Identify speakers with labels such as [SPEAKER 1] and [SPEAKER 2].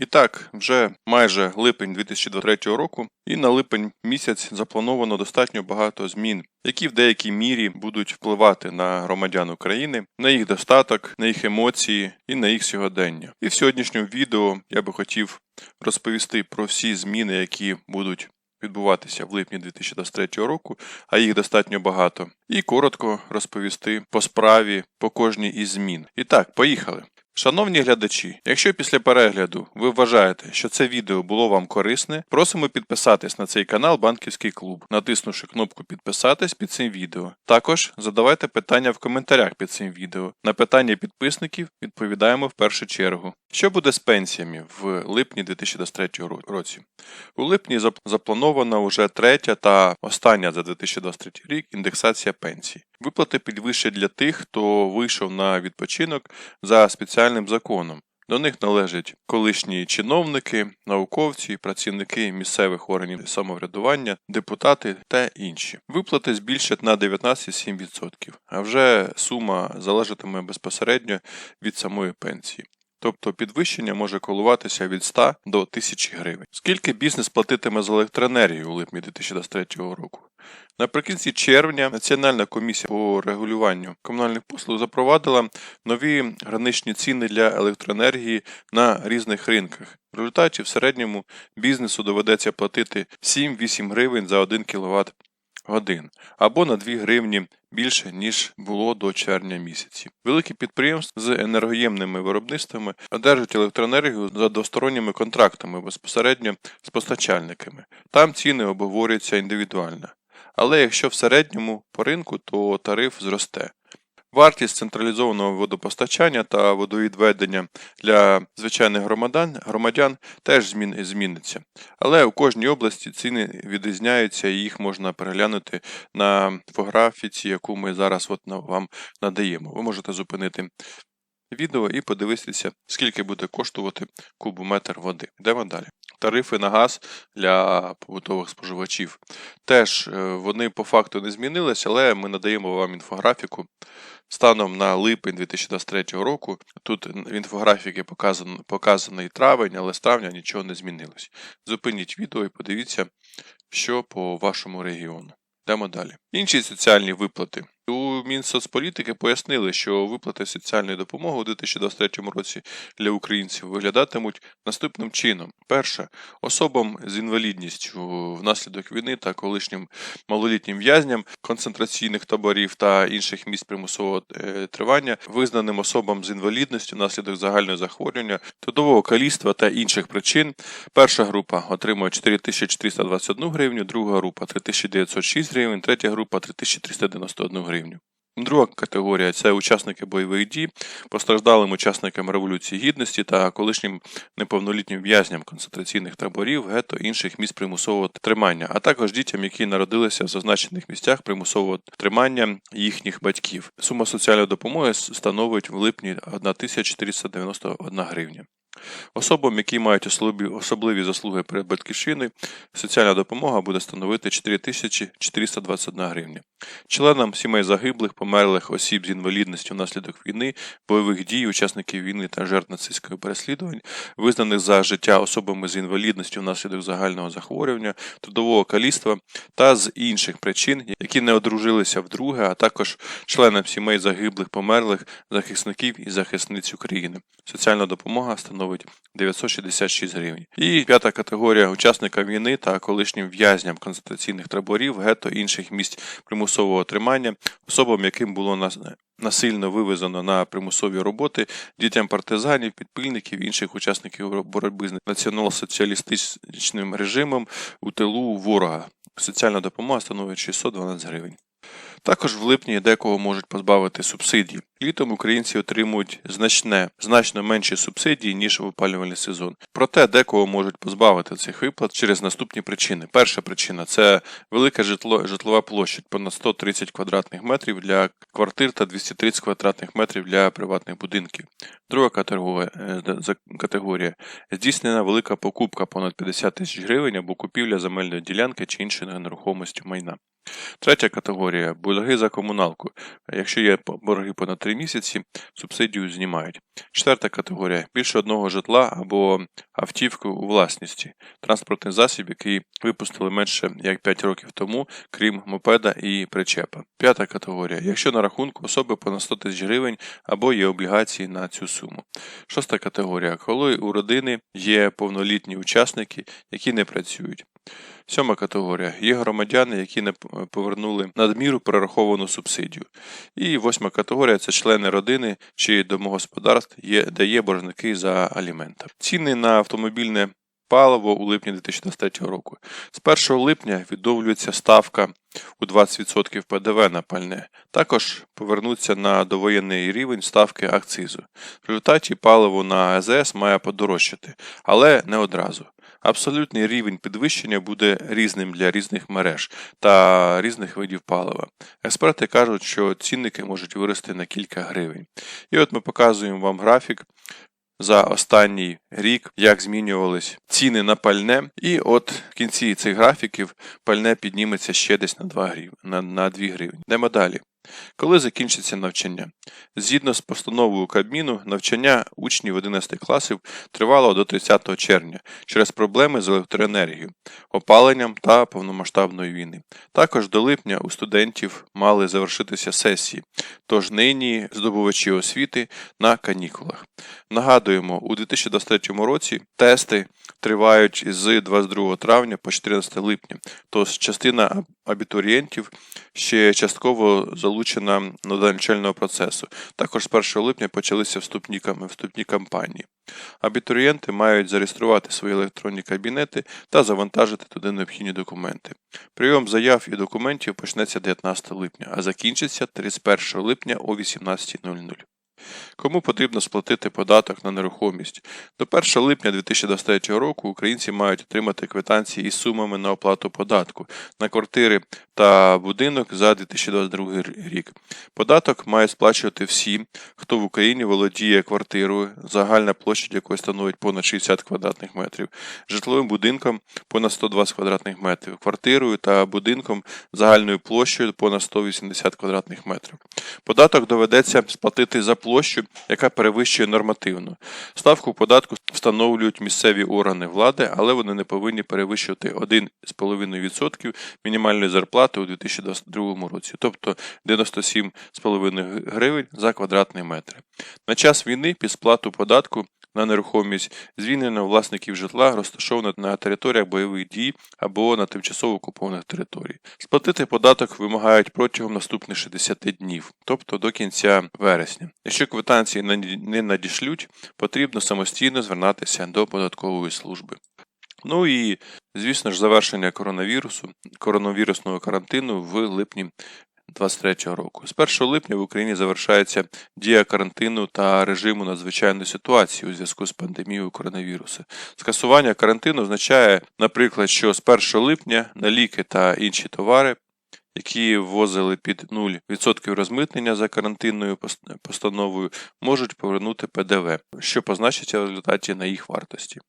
[SPEAKER 1] І так, вже майже липень 2023 року, і на липень місяць заплановано достатньо багато змін, які в деякій мірі будуть впливати на громадян України, на їх достаток, на їх емоції і на їх сьогодення. І в сьогоднішньому відео я би хотів розповісти про всі зміни, які будуть відбуватися в липні 2023 року, а їх достатньо багато, і коротко розповісти по справі по кожній із змін. І так, поїхали. Шановні глядачі, якщо після перегляду ви вважаєте, що це відео було вам корисне, просимо підписатись на цей канал Банківський клуб, натиснувши кнопку підписатись під цим відео. Також задавайте питання в коментарях під цим відео. На питання підписників відповідаємо в першу чергу. Що буде з пенсіями в липні 2023 році? У липні зап- запланована уже третя та остання за 2023 рік індексація пенсій. Виплати підвищать для тих, хто вийшов на відпочинок за спеціальним законом. До них належать колишні чиновники, науковці, працівники місцевих органів самоврядування, депутати та інші. Виплати збільшать на 19,7%, а вже сума залежатиме безпосередньо від самої пенсії. Тобто підвищення може коливатися від 100 до 1000 гривень. Скільки бізнес платитиме за електроенергію у липні 2023 року? Наприкінці червня Національна комісія по регулюванню комунальних послуг запровадила нові граничні ціни для електроенергії на різних ринках. В результаті в середньому бізнесу доведеться платити 7-8 гривень за 1 кВт годин або на 2 гривні більше, ніж було до червня місяці. Великі підприємства з енергоємними виробництвами одержать електроенергію за двосторонніми контрактами безпосередньо з постачальниками. Там ціни обговорюються індивідуально. Але якщо в середньому по ринку, то тариф зросте. Вартість централізованого водопостачання та водовідведення для звичайних громадян, громадян теж змін, зміниться. Але у кожній області ціни відрізняються і їх можна переглянути на інфографіці, яку ми зараз от вам надаємо. Ви можете зупинити відео і подивитися, скільки буде коштувати кубометр води. Йдемо далі. Тарифи на газ для побутових споживачів. Теж е, вони по факту не змінилися, але ми надаємо вам інфографіку. Станом на липень 2023 року тут в інфографіки показано, показаний травень, але з травня нічого не змінилось. Зупиніть відео і подивіться, що по вашому регіону. Йдемо далі. Інші соціальні виплати. У Мінсоцполітики пояснили, що виплати соціальної допомоги у 2023 році для українців виглядатимуть наступним чином: перше, особам з інвалідністю внаслідок війни та колишнім малолітнім в'язням концентраційних таборів та інших місць примусового е, тривання, визнаним особам з інвалідністю внаслідок загального захворювання, трудового каліцтва та інших причин. Перша група отримує 4421 гривню, друга група 3906 гривень, третя група 3391 гривню. Друга категорія це учасники бойових дій, постраждалим учасникам Революції Гідності та колишнім неповнолітнім в'язням концентраційних таборів, гетто інших місць примусового тримання, а також дітям, які народилися в зазначених місцях примусового тримання їхніх батьків. Сума соціальної допомоги становить в липні 1491 гривня. Особам, які мають особливі, заслуги перед батьківщиною, соціальна допомога буде становити 4421 гривня. Членам сімей загиблих, померлих осіб з інвалідністю внаслідок війни, бойових дій, учасників війни та жертв нацистського переслідувань, визнаних за життя особами з інвалідністю внаслідок загального захворювання, трудового каліцтва та з інших причин, які не одружилися вдруге, а також членам сімей загиблих, померлих, захисників і захисниць України. Соціальна допомога становить 966 гривень. І п'ята категорія учасника війни та колишнім в'язням концентраційних таборів, гетто інших місць примусового тримання, особам, яким було насильно вивезено на примусові роботи, дітям партизанів, підпильників, інших учасників боротьби з націонал-соціалістичним режимом у тилу ворога. Соціальна допомога становить 612 гривень. Також в липні декого можуть позбавити субсидій. Літом українці отримують значне, значно менші субсидії, ніж в опалювальний сезон. Проте декого можуть позбавити цих виплат через наступні причини. Перша причина це велика житло, житлова площа, понад 130 квадратних метрів для квартир та 230 квадратних метрів для приватних будинків. Друга категорія, е, категорія здійснена велика покупка понад 50 тисяч гривень або купівля земельної ділянки чи іншої нерухомості майна. Третя категорія борги за комуналку. Якщо є борги понад 3 місяці, субсидію знімають. Четверта категорія більше одного житла або автівку у власності, транспортний засіб, який випустили менше як 5 років тому, крім мопеда і причепа. П'ята категорія. Якщо на рахунку особи понад 100 тисяч гривень або є облігації на цю суму. Шоста категорія. Коли у родини є повнолітні учасники, які не працюють. Сьома категорія. Є громадяни, які не повернули надміру перераховану субсидію. І восьма категорія це члени родини чи домогосподарств, де є боржники за аліментами. Ціни на автомобільне паливо у липні 2023 року. З 1 липня відновлюється ставка у 20% ПДВ на пальне. Також повернуться на довоєнний рівень ставки акцизу. В результаті паливо на АЗС має подорожчати, але не одразу. Абсолютний рівень підвищення буде різним для різних мереж та різних видів палива. Експерти кажуть, що цінники можуть вирости на кілька гривень. І от ми показуємо вам графік за останній рік, як змінювались ціни на пальне. І от в кінці цих графіків пальне підніметься ще десь на 2 грив... на, на 2 гривні. Йдемо далі. Коли закінчиться навчання? Згідно з постановою Кабміну, навчання учнів 11 класів тривало до 30 червня через проблеми з електроенергією, опаленням та повномасштабної війни. Також до липня у студентів мали завершитися сесії, тож нині здобувачі освіти на канікулах. Нагадуємо, у 2023 році тести тривають з 22 травня по 14 липня, тож частина абітурієнтів ще частково залучена до навчального процесу. Також з 1 липня почалися вступні, вступні кампанії. Абітурієнти мають зареєструвати свої електронні кабінети та завантажити туди необхідні документи. Прийом заяв і документів почнеться 19 липня, а закінчиться 31 липня о 18.00. Кому потрібно сплатити податок на нерухомість? До 1 липня 2023 року українці мають отримати квитанції із сумами на оплату податку на квартири та будинок за 2022 рік. Податок мають сплачувати всі, хто в Україні володіє квартирою, загальна площа якої становить понад 60 квадратних метрів, житловим будинком понад 120 квадратних метрів, квартирою та будинком загальною площею понад 180 квадратних метрів. Податок доведеться сплатити за площу, яка перевищує нормативну. Ставку податку встановлюють місцеві органи влади, але вони не повинні перевищувати 1,5% мінімальної зарплати у 2022 році, тобто 97,5 гривень за квадратний метр. На час війни під сплату податку на нерухомість звільнено власників житла, розташованих на територіях бойових дій або на тимчасово окупованих територій. Сплатити податок вимагають протягом наступних 60 днів, тобто до кінця вересня. Якщо квитанції не надішлють, потрібно самостійно звертатися до податкової служби. Ну і, звісно ж, завершення коронавірусу, коронавірусного карантину в липні 2023 року. З 1 липня в Україні завершається дія карантину та режиму надзвичайної ситуації у зв'язку з пандемією коронавірусу. Скасування карантину означає, наприклад, що з 1 липня на ліки та інші товари які ввозили під 0% розмитнення за карантинною постановою, можуть повернути ПДВ, що позначиться в результаті на їх вартості.